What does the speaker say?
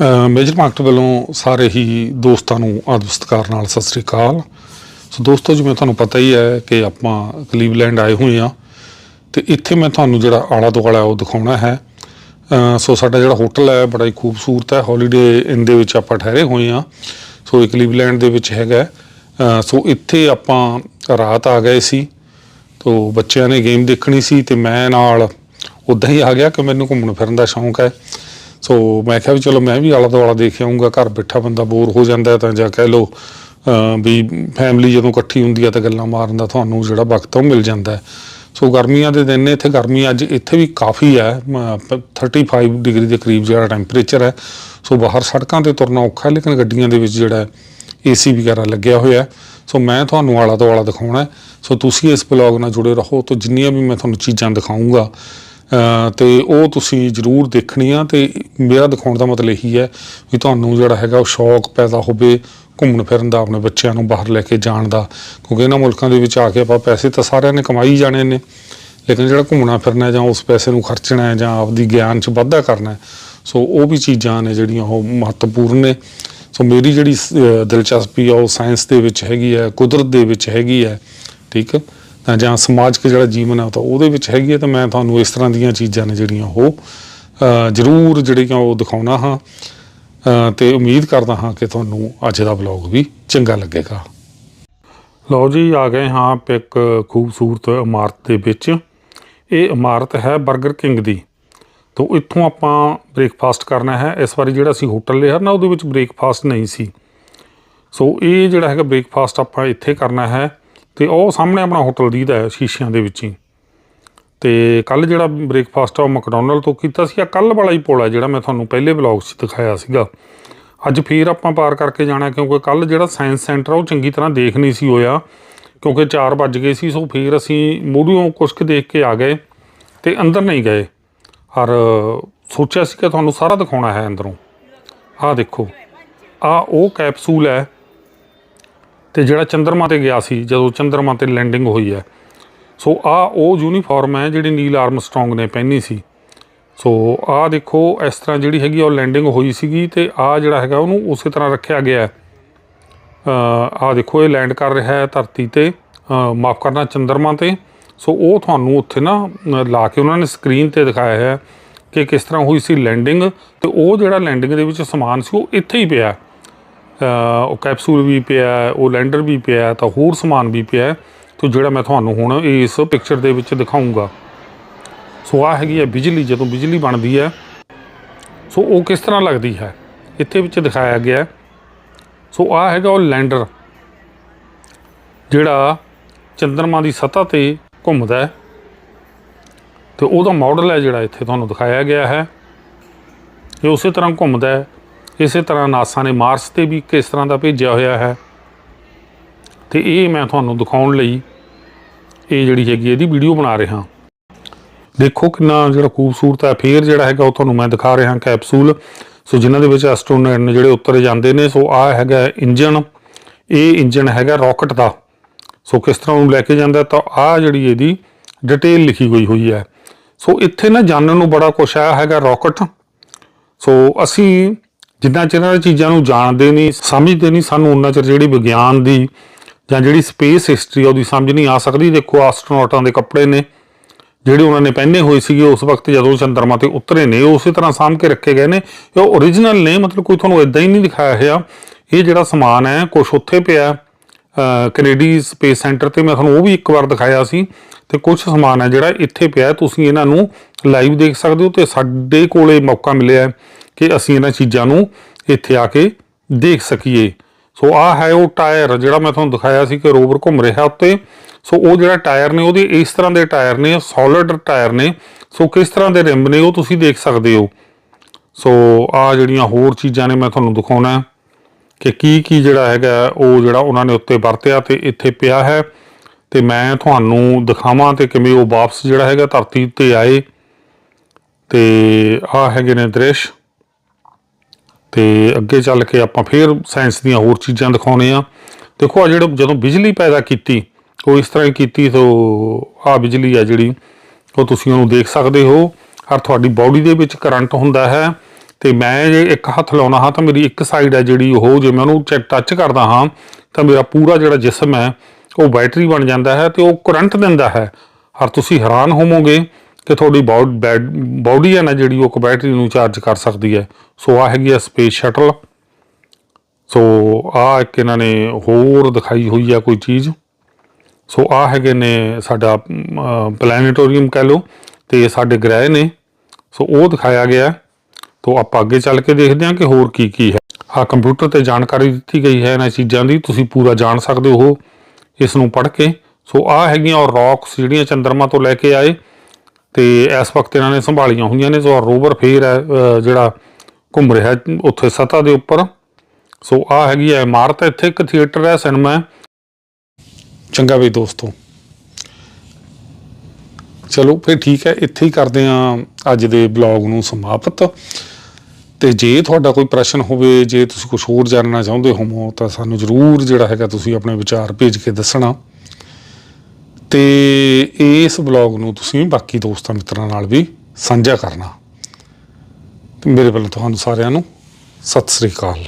Major market ਵੱਲੋਂ ਸਾਰੇ ਹੀ ਦੋਸਤਾਂ ਨੂੰ ਆਦਰ ਸਤਿਕਾਰ ਨਾਲ ਸਤਿ ਸ੍ਰੀ ਅਕਾਲ। ਸੋ ਦੋਸਤੋ, ਜਿਵੇਂ ਤੁਹਾਨੂੰ ਪਤਾ ਹੀ ਹੈ ਕਿ ਆਪਾਂ ਕਲੀਵਲੈਂਡ ਆਏ ਹੋਏ ਆ ਤੇ ਇੱਥੇ ਮੈਂ ਤੁਹਾਨੂੰ ਜਿਹੜਾ ਆਲਾ ਦੁਆਲਾ ਉਹ ਦਿਖਾਉਣਾ ਹੈ। ਸੋ ਸਾਡਾ ਜਿਹੜਾ ਹੋਟਲ ਹੈ, ਬੜਾ ਹੀ ਖੂਬਸੂਰਤ ਹੈ। ਹੌਲੀਡੇ ਇਨ ਦੇ ਵਿੱਚ ਆਪਾਂ ਠਹਿਰੇ ਹੋਏ ਆ ਸੋ ਇਹ ਕਲੀਵਲੈਂਡ ਦੇ ਵਿੱਚ ਹੈਗਾ ਸੋ ਇੱਥੇ ਆਪਾਂ ਰਾਤ ਆ ਗਏ ਸੀ। ਤੋ ਬੱਚਿਆਂ ਨੇ ਗੇਮ ਦੇਖਣੀ ਸੀ ਤੇ ਮੈਂ ਨਾਲ ਉਦਾਂ ਹੀ ਆ ਗਿਆ ਕਿ ਮੈਨੂੰ ਘੁੰਮਣ ਫਿਰਨ ਦਾ ਸ਼ੌਂਕ ਹੈ। ਸੋ ਮੈਂ ਕਿਹਾ ਵੀ ਚਲੋ ਮੈਂ ਵੀ ਆਲਾ ਦੁਆਲਾ ਦੇਖ ਆਊਂਗਾ ਘਰ ਬੈਠਾ ਬੰਦਾ ਬੋਰ ਹੋ ਜਾਂਦਾ ਤਾਂ ਜਾਂ ਕਹਿ ਲਓ ਵੀ ਫੈਮਿਲੀ ਜਦੋਂ ਇਕੱਠੀ ਹੁੰਦੀ ਆ ਤਾਂ ਗੱਲਾਂ ਮਾਰਨ ਦਾ ਤੁਹਾਨੂੰ ਜਿਹੜਾ ਵਕਤ ਉਹ ਮਿਲ ਜਾਂਦਾ ਹੈ। ਸੋ ਗਰਮੀਆਂ ਦੇ ਦਿਨ ਨੇ ਇੱਥੇ ਗਰਮੀ ਅੱਜ ਇੱਥੇ ਵੀ ਕਾਫੀ ਹੈ ਮ, ਪ- 35 ਡਿਗਰੀ ਦੇ ਕਰੀਬ ਜਿਹੜਾ ਟੈਂਪਰੇਚਰ ਹੈ। ਸੋ ਬਾਹਰ ਸੜਕਾਂ ਤੇ ਤੁਰਨਾ ਔਖਾ ਹੈ ਲੇਕਿਨ ਗੱਡੀਆਂ ਦੇ ਵਿੱਚ ਜਿਹੜਾ ਏਸੀ ਵਗੈਰਾ ਲੱਗਿਆ ਹੋਇਆ ਸੋ ਮੈਂ ਤੁਹਾਨੂੰ ਆਲਾ ਦੁਆਲਾ ਦਿਖਾਉਣਾ ਸੋ ਤੁਸੀਂ ਇਸ ਬਲੌਗ ਨਾਲ ਜੁੜੇ ਰਹੋ ਤਾਂ ਜਿੰਨੀਆਂ ਵੀ ਮੈਂ ਤੁਹਾਨੂੰ ਚੀਜ਼ਾਂ ਦਿਖਾਊਂਗਾ ਤੇ ਉਹ ਤੁਸੀਂ ਜ਼ਰੂਰ ਦੇਖਣੀ ਆ ਤੇ ਮੇਰਾ ਦਿਖਾਉਣ ਦਾ ਮਤਲਬ ਇਹੀ ਹੈ ਵੀ ਤੁਹਾਨੂੰ ਜਿਹੜਾ ਹੈਗਾ ਉਹ ਸ਼ੌਕ ਪੈਦਾ ਹੋਵੇ ਘੁੰਮਣ ਫਿਰਨ ਦਾ, ਆਪਣੇ ਬੱਚਿਆਂ ਨੂੰ ਬਾਹਰ ਲੈ ਕੇ ਜਾਣ ਦਾ, ਕਿਉਂਕਿ ਇਹਨਾਂ ਮੁਲਕਾਂ ਦੇ ਵਿੱਚ ਆ ਕੇ ਆਪਾਂ ਪੈਸੇ ਤਾਂ ਸਾਰਿਆਂ ਨੇ ਕਮਾਈ ਜਾਣੇ ਨੇ, ਲੇਕਿਨ ਜਿਹੜਾ ਘੁੰਮਣਾ ਫਿਰਨਾ ਜਾਂ ਉਸ ਪੈਸੇ ਨੂੰ ਖਰਚਣਾ ਹੈ ਜਾਂ ਆਪਦੀ ਗਿਆਨ 'ਚ ਵਾਧਾ ਕਰਨਾ, ਸੋ ਉਹ ਵੀ ਚੀਜ਼ਾਂ ਨੇ ਜਿਹੜੀਆਂ ਉਹ ਮਹੱਤਵਪੂਰਨ ਨੇ। ਸੋ ਮੇਰੀ ਜਿਹੜੀ ਦਿਲਚਸਪੀ ਆ ਉਹ ਸਾਇੰਸ ਦੇ ਵਿੱਚ ਹੈਗੀ ਹੈ, ਕੁਦਰਤ ਦੇ ਵਿੱਚ ਹੈਗੀ ਹੈ, ਠੀਕ ਹੈ। ਤਾਂ ਜਾਂ ਸਮਾਜਿਕ ਜਿਹੜਾ ਜੀਵਨ ਹੈ ਤਾਂ ਉਹਦੇ ਵਿੱਚ ਹੈਗੀ ਹੈ ਤਾਂ ਮੈਂ ਤੁਹਾਨੂੰ ਇਸ ਤਰ੍ਹਾਂ ਦੀਆਂ ਚੀਜ਼ਾਂ ਨੇ ਜਿਹੜੀਆਂ ਉਹ ਜ਼ਰੂਰ ਜਿਹੜੀਆਂ ਉਹ ਦਿਖਾਉਣਾ ਹਾਂ। ਅਹ ਤੇ ਉਮੀਦ ਕਰਦਾ ਹਾਂ ਕਿ ਤੁਹਾਨੂੰ ਅੱਜ ਦਾ ਵਲੌਗ ਵੀ ਚੰਗਾ ਲੱਗੇਗਾ। ਲਓ ਜੀ, ਆ ਗਏ ਹਾਂ ਆਪਾਂ ਇੱਕ ਖੂਬਸੂਰਤ ਇਮਾਰਤ ਦੇ ਵਿੱਚ। ਇਹ ਇਮਾਰਤ ਹੈ 버ਗਰ ਕਿੰਗ ਦੀ। ਤੋਂ ਇੱਥੋਂ ਆਪਾਂ ਬ੍ਰੇਕਫਾਸਟ ਕਰਨਾ ਹੈ। ਇਸ ਵਾਰੀ ਜਿਹੜਾ ਅਸੀਂ ਹੋਟਲ ਲਿਆ ਨਾ, ਉਹਦੇ ਵਿੱਚ ਬ੍ਰੇਕਫਾਸਟ ਨਹੀਂ ਸੀ। ਸੋ ਇਹ ਜਿਹੜਾ ਹੈਗਾ ਬ੍ਰੇਕਫਾਸਟ ਆਪਾਂ ਇੱਥੇ ਕਰਨਾ ਹੈ। ਤੇ ਉਹ ਸਾਹਮਣੇ ਆਪਣਾ ਹੋਟਲ ਦੀਦਾ ਹੈ, ਸ਼ੀਸ਼ਿਆਂ ਦੇ ਵਿੱਚ ਹੀ। ਤੇ ਕੱਲ ਜਿਹੜਾ ਬ੍ਰੇਕਫਾਸਟ ਆ, ਉਹ ਮੈਕਡੋਨਲਡ ਤੋਂ ਕੀਤਾ ਸੀ। ਆ ਕੱਲ ਵਾਲਾ ਹੀ ਪੁਲ ਹੈ ਜਿਹੜਾ ਮੈਂ ਤੁਹਾਨੂੰ ਪਹਿਲੇ ਵਲੌਗ 'ਚ ਦਿਖਾਇਆ ਸੀਗਾ। ਅੱਜ ਫੇਰ ਆਪਾਂ ਪਾਰ ਕਰਕੇ ਜਾਣਾ ਕਿਉਂਕਿ ਕੱਲ ਜਿਹੜਾ ਸਾਇੰਸ ਸੈਂਟਰ ਆ, ਉਹ ਚੰਗੀ ਤਰ੍ਹਾਂ ਦੇਖ ਨਹੀਂ ਸੀ ਹੋਇਆ। ਕਿਉਂਕਿ 4 ਵੱਜ ਗਏ ਸੀ, ਸੋ ਫੇਰ ਅਸੀਂ ਮੂਹਰਿਓਂ ਕੁਛ ਕੁ ਦੇਖ ਕੇ ਆ ਗਏ ਤੇ ਅੰਦਰ ਨਹੀਂ ਗਏ। ਔਰ ਸੋਚਿਆ ਸੀ ਕਿ ਤੁਹਾਨੂੰ ਸਾਰਾ ਦਿਖਾਉਣਾ ਹੈ ਅੰਦਰੋਂ। ਆਹ ਦੇਖੋ ਆ ਉਹ ਕੈਪਸੂਲ ਹੈ ਤੇ ਜਿਹੜਾ ਚੰਦਰਮਾ ਤੇ ਗਿਆ ਸੀ, ਜਦੋਂ ਚੰਦਰਮਾ ਤੇ ਲੈਂਡਿੰਗ ਹੋਈ ਹੈ। ਸੋ ਆ ਉਹ ਯੂਨੀਫਾਰਮ ਹੈ ਜਿਹੜੀ ਨੀਲ ਆਰਮਸਟਰੋਂਗ ਨੇ ਪਹਿਨੀ ਸੀ। ਸੋ ਆ ਦੇਖੋ, ਇਸ ਤਰ੍ਹਾਂ ਜਿਹੜੀ ਹੈਗੀ ਆ ਉਹ ਲੈਂਡਿੰਗ ਹੋਈ ਸੀਗੀ ਤੇ ਆ ਜਿਹੜਾ ਹੈਗਾ ਉਹਨੂੰ ਉਸੇ ਤਰ੍ਹਾਂ ਰੱਖਿਆ ਗਿਆ ਹੈ। ਆ ਦੇਖੋ, ਇਹ ਲੈਂਡ ਕਰ ਰਿਹਾ ਹੈ ਧਰਤੀ ਤੇ ਮਾਫ ਕਰਨਾ ਚੰਦਰਮਾ ਤੇ। ਸੋ ਉਹ ਤੁਹਾਨੂੰ ਉੱਥੇ ਨਾ ਲਾ ਕੇ ਉਹਨਾਂ ਨੇ ਸਕਰੀਨ ਤੇ ਦਿਖਾਇਆ ਹੈ ਕਿ ਕਿਸ ਤਰ੍ਹਾਂ ਹੋਈ ਸੀ ਲੈਂਡਿੰਗ ਤੇ ਉਹ ਜਿਹੜਾ ਲੈਂਡਿੰਗ ਦੇ ਵਿੱਚ ਸਮਾਨ ਸੀ, ਉਹ ਇੱਥੇ ਹੀ ਪਿਆ। ਉਹ ਕੈਪਸੂਲ ਵੀ ਪਿਆ ਉਹ ਲੈਂਡਰ ਵੀ ਪਿਆ ਤਾਂ ਹੋਰ ਸਮਾਨ ਵੀ ਪਿਆ ਹੈ। ਜਿਹੜਾ ਮੈਂ ਤੁਹਾਨੂੰ ਹੁਣ ਇਸ ਪਿਕਚਰ ਦੇ ਵਿੱਚ ਦਿਖਾਉਂਗਾ ਸੋ ਆ ਹੈਗੀ ਹੈ ਬਿਜਲੀ, ਜਦੋਂ ਬਿਜਲੀ ਬਣਦੀ ਹੈ, ਸੋ ਉਹ ਕਿਸ ਤਰ੍ਹਾਂ ਲੱਗਦੀ ਹੈ? ਇੱਥੇ ਵਿੱਚ ਦਿਖਾਇਆ ਗਿਆ ਸੋ ਆ ਹੈਗਾ ਉਹ ਲੈਂਡਰ ਜਿਹੜਾ ਚੰਦਰਮਾ ਦੀ ਸਤਹ ਤੇ ਘੁੰਮਦਾ ਹੈ। ਤੇ ਉਹਦਾ ਮਾਡਲ ਹੈ ਜਿਹੜਾ ਇੱਥੇ ਤੁਹਾਨੂੰ ਦਿਖਾਇਆ ਗਿਆ ਹੈ। ਇਹ ਉਸੇ ਤਰ੍ਹਾਂ ਘੁੰਮਦਾ ਹੈ। ਇਸੇ ਤਰ੍ਹਾਂ ਨਾਸਾ ਨੇ ਮਾਰਸ ਤੇ ਵੀ ਕਿਸ ਤਰ੍ਹਾਂ ਦਾ ਭੇਜਿਆ ਹੋਇਆ ਹੈ। ਤੇ ਇਹ ਮੈਂ ਤੁਹਾਨੂੰ ਦਿਖਾਉਣ ਲਈ ਇਹ ਜਿਹੜੀ ਹੈਗੀ ਇਹਦੀ ਵੀਡੀਓ ਬਣਾ ਰਿਹਾ। ਦੇਖੋ ਕਿੰਨਾ ਜਿਹੜਾ ਖੂਬਸੂਰਤ ਹੈ। ਫੇਰ ਜਿਹੜਾ ਹੈਗਾ ਉਹ ਤੁਹਾਨੂੰ ਮੈਂ ਦਿਖਾ ਰਿਹਾ ਕੈਪਸੂਲ। ਸੋ ਜਿਨ੍ਹਾਂ ਦੇ ਵਿੱਚ ਐਸਟ੍ਰੋਨੌਟ ਨੇ ਜਿਹੜੇ ਉੱਤਰ ਜਾਂਦੇ ਨੇ, ਸੋ ਆ ਹੈਗਾ ਇੰਜਨ ਇਹ ਇੰਜਨ ਹੈਗਾ ਰਾਕਟ ਦਾ। ਸੋ ਕਿਸ ਤਰ੍ਹਾਂ ਉਹਨੂੰ ਲੈ ਕੇ ਜਾਂਦਾ, ਤਾਂ ਆ ਜਿਹੜੀ ਇਹਦੀ ਡਿਟੇਲ ਲਿਖੀ ਹੋਈ ਹੋਈ ਹੈ। ਸੋ ਇੱਥੇ ਨਾ ਜਾਣਨ ਨੂੰ ਬੜਾ ਕੁਛ ਆਇਆ ਹੈਗਾ ਰਾਕਟ। ਸੋ ਅਸੀਂ ਜਿੰਨਾ ਚਿਰ ਇਹਨਾਂ ਚੀਜ਼ਾਂ ਨੂੰ ਜਾਣਦੇ ਨਹੀਂ, ਸਮਝਦੇ ਨਹੀਂ, ਸਾਨੂੰ ਉਹਨਾਂ ਚਿਰ ਜਿਹੜੀ ਵਿਗਿਆਨ ਦੀ ਜਾਂ ਜਿਹੜੀ ਸਪੇਸ ਹਿਸਟਰੀ ਉਹਦੀ ਸਮਝ ਨਹੀਂ ਆ ਸਕਦੀ। ਦੇਖੋ ਐਸਟ੍ਰੋਨੌਟਾਂ ਦੇ ਕੱਪੜੇ ਨੇ, ਜਿਹੜੇ ਉਹਨਾਂ ਨੇ ਪਹਿਨੇ ਹੋਏ ਸੀਗੇ, ਉਸ ਵਕਤ ਜਦੋਂ ਚੰਦਰਮਾ ਤੇ ਉਤਰੇ ਨੇ ਉਸੇ ਤਰ੍ਹਾਂ ਸਾਂਭ ਕੇ ਰੱਖੇ ਗਏ ਨੇ। ਇਹ ਓਰੀਜਨਲ ਨੇ, ਮਤਲਬ ਕੋਈ ਤੁਹਾਨੂੰ ਇਦਾਂ ਹੀ ਨਹੀਂ ਦਿਖਾਇਆ ਹੋਇਆ। ਇਹ ਜਿਹੜਾ ਸਮਾਨ ਹੈ ਕੁਝ ਉੱਥੇ ਪਿਆ ਕੈਨੇਡੀ ਸਪੇਸ ਸੈਂਟਰ ਤੇ ਮੈਂ ਤੁਹਾਨੂੰ ਉਹ ਵੀ ਇੱਕ ਵਾਰ ਦਿਖਾਇਆ ਸੀ। ਤੇ ਕੁਝ ਸਮਾਨ ਹੈ ਜਿਹੜਾ ਇੱਥੇ ਪਿਆ ਤੁਸੀਂ ਇਹਨਾਂ ਨੂੰ ਲਾਈਵ ਦੇਖ ਸਕਦੇ ਹੋ ਤੇ ਸਾਡੇ ਕੋਲੇ ਮੌਕਾ ਮਿਲਿਆ ਕਿ ਅਸੀਂ ਇਹਨਾਂ ਚੀਜ਼ਾਂ ਨੂੰ ਇੱਥੇ ਆ ਕੇ ਦੇਖ ਸਕੀਏ। ਸੋ ਆ ਹੈ ਉਹ ਟਾਇਰ ਜਿਹੜਾ ਮੈਂ ਤੁਹਾਨੂੰ ਦਿਖਾਇਆ ਸੀ ਕਿ ਰੋਵਰ ਘੁੰਮ ਰਿਹਾ ਉੱਤੇ। ਸੋ ਉਹ ਜਿਹੜਾ ਟਾਇਰ ਨੇ, ਉਹਦੇ ਇਸ ਤਰ੍ਹਾਂ ਦੇ ਟਾਇਰ ਨੇ ਸੋਲਿਡ ਟਾਇਰ ਨੇ। ਸੋ ਕਿਸ ਤਰ੍ਹਾਂ ਦੇ ਰਿਮ ਨੇ, ਉਹ ਤੁਸੀਂ ਦੇਖ ਸਕਦੇ ਹੋ। ਸੋ ਆ ਜਿਹੜੀਆਂ ਹੋਰ ਚੀਜ਼ਾਂ ਨੇ ਮੈਂ ਤੁਹਾਨੂੰ ਦਿਖਾਉਣਾ ਕਿ ਕੀ ਕੀ ਜਿਹੜਾ ਹੈਗਾ, ਉਹ ਜਿਹੜਾ ਉਹਨਾਂ ਨੇ ਉੱਤੇ ਵਰਤਿਆ ਤੇ ਇੱਥੇ ਪਿਆ ਹੈ। ਤੇ ਮੈਂ ਤੁਹਾਨੂੰ ਦਿਖਾਵਾਂ ਤੇ ਕਿਵੇਂ ਉਹ ਵਾਪਸ ਜਿਹੜਾ ਹੈਗਾ ਧਰਤੀ ਤੇ ਆਏ। ਤੇ ਆ ਹੈਗੇ ਨੇ ਦ੍ਰਿਸ਼। ਤੇ ਅੱਗੇ ਚੱਲ ਕੇ ਆਪਾਂ ਫੇਰ ਸਾਇੰਸ ਦੀਆਂ ਹੋਰ ਚੀਜ਼ਾਂ ਦਿਖਾਉਣੇ ਆ ਦੇਖੋ ਆ ਜਿਹੜਾ ਜਦੋਂ ਬਿਜਲੀ ਪੈਦਾ ਕੀਤੀ, ਉਹ ਇਸ ਤਰ੍ਹਾਂ ਹੀ ਕੀਤੀ, ਸੋ ਆ ਬਿਜਲੀ ਆ ਜਿਹੜੀ, ਉਹ ਤੁਸੀਂ ਉਹਨੂੰ ਦੇਖ ਸਕਦੇ ਹੋ। ਹਰ ਤੁਹਾਡੀ ਬਾਡੀ ਦੇ ਵਿੱਚ ਕਰੰਟ ਹੁੰਦਾ ਹੈ ਤੇ ਮੈਂ ਜੇ ਇੱਕ ਹੱਥ ਲਾਉਣਾ ਹਾਂ ਤਾਂ ਮੇਰੀ ਇੱਕ ਸਾਈਡ ਹੈ ਜਿਹੜੀ ਉਹ, ਜੇ ਮੈਂ ਉਹਨੂੰ ਟੱਚ ਕਰਦਾ ਹਾਂ, ਤਾਂ ਮੇਰਾ ਪੂਰਾ ਜਿਹੜਾ ਜਿਸਮ ਹੈ, ਉਹ ਬੈਟਰੀ ਬਣ ਜਾਂਦਾ ਹੈ ਤੇ ਉਹ ਕਰੰਟ ਦਿੰਦਾ ਹੈ। ਹਰ ਤੁਸੀਂ ਹੈਰਾਨ ਹੋਵੋਗੇ ਕਿ ਤੁਹਾਡੀ ਬਾਡੀ ਹੈ ਨਾ ਜਿਹੜੀ ਉਹ ਇੱਕ ਬੈਟਰੀ ਨੂੰ ਚਾਰਜ ਕਰ ਸਕਦੀ ਹੈ। ਸੋ ਆ ਹੈਗੀ ਆ ਸਪੇਸ ਸ਼ਟਲ। ਸੋ ਆ ਇੱਕ ਇਹਨਾਂ ਨੇ ਹੋਰ ਦਿਖਾਈ ਹੋਈ ਆ ਕੋਈ ਚੀਜ਼। ਸੋ ਆ ਹੈਗੇ ਨੇ ਸਾਡਾ ਪਲੈਨੇਟੋਰੀਅਮ ਕਹਿ ਲਓ, ਤੇ ਸਾਡੇ ਗ੍ਰਹਿ ਨੇ। ਸੋ ਉਹ ਦਿਖਾਇਆ ਗਿਆ। ਹੈ। ਆਪਾਂ ਅੱਗੇ ਚੱਲ ਕੇ ਦੇਖਦੇ ਹਾਂ ਕਿ ਹੋਰ ਕੀ ਕੀ ਹੈ। ਆ ਕੰਪਿਊਟਰ ਤੇ ਜਾਣਕਾਰੀ ਦਿੱਤੀ ਗਈ ਹੈ ਇਹਨਾਂ ਚੀਜ਼ਾਂ ਦੀ। ਤੁਸੀਂ ਪੂਰਾ ਜਾਣ ਸਕਦੇ ਹੋ ਇਸ ਨੂੰ ਪੜ੍ਹ ਕੇ। ਸੋ ਆ ਹੈਗੀਆਂ ਔਰ ਰੌਕਸ ਜਿਹੜੀਆਂ ਚੰਦਰਮਾ ਤੋਂ ਲੈ ਕੇ ਆਏ। ਤੇ ਇਸ ਵਕਤ ਇਹਨਾਂ ਨੇ ਸੰਭਾਲੀਆਂ ਹੋਈਆਂ ਨੇ ਸੋ ਰੋਵਰ ਫੇਰ ਹੈ ਜਿਹੜਾ ਘੁੰਮ ਰਿਹਾ ਉੱਥੇ ਸਤ੍ਹਾ ਦੇ ਉੱਪਰ। ਸੋ ਆ ਹੈਗੀ ਹੈ ਇਮਾਰਤ, ਇੱਥੇ ਇੱਕ ਥੀਏਟਰ ਹੈ ਸਿਨੇਮਾ ਹੈ। ਚੰਗਾ ਵੀ ਦੋਸਤੋ। ਚਲੋ ਫਿਰ ਠੀਕ ਹੈ, ਇੱਥੇ ਹੀ ਕਰਦੇ ਹਾਂ ਅੱਜ ਦੇ ਬਲੌਗ ਨੂੰ ਸਮਾਪਤ। ਤੇ ਜੇ ਤੁਹਾਡਾ ਕੋਈ ਪ੍ਰਸ਼ਨ ਹੋਵੇ, ਜੇ ਤੁਸੀਂ ਕੁਝ ਹੋਰ ਜਾਣਨਾ ਚਾਹੁੰਦੇ ਹੋ ਤਾਂ ਸਾਨੂੰ ਜਰੂਰ ਜਿਹੜਾ ਹੈਗਾ ਤੁਸੀਂ ਆਪਣੇ ਵਿਚਾਰ ਭੇਜ ਕੇ ਦੱਸਣਾ। ਤੇ ਇਸ ਬਲੌਗ ਨੂੰ ਤੁਸੀਂ ਬਾਕੀ ਦੋਸਤਾਂ ਮਿੱਤਰਾਂ ਨਾਲ ਵੀ ਸਾਂਝਾ ਕਰਨਾ। ਤੇ ਮੇਰੇ ਵੱਲੋਂ ਤੁਹਾਨੂੰ ਸਾਰਿਆਂ ਨੂੰ ਸਤਿ ਸ੍ਰੀ ਅਕਾਲ।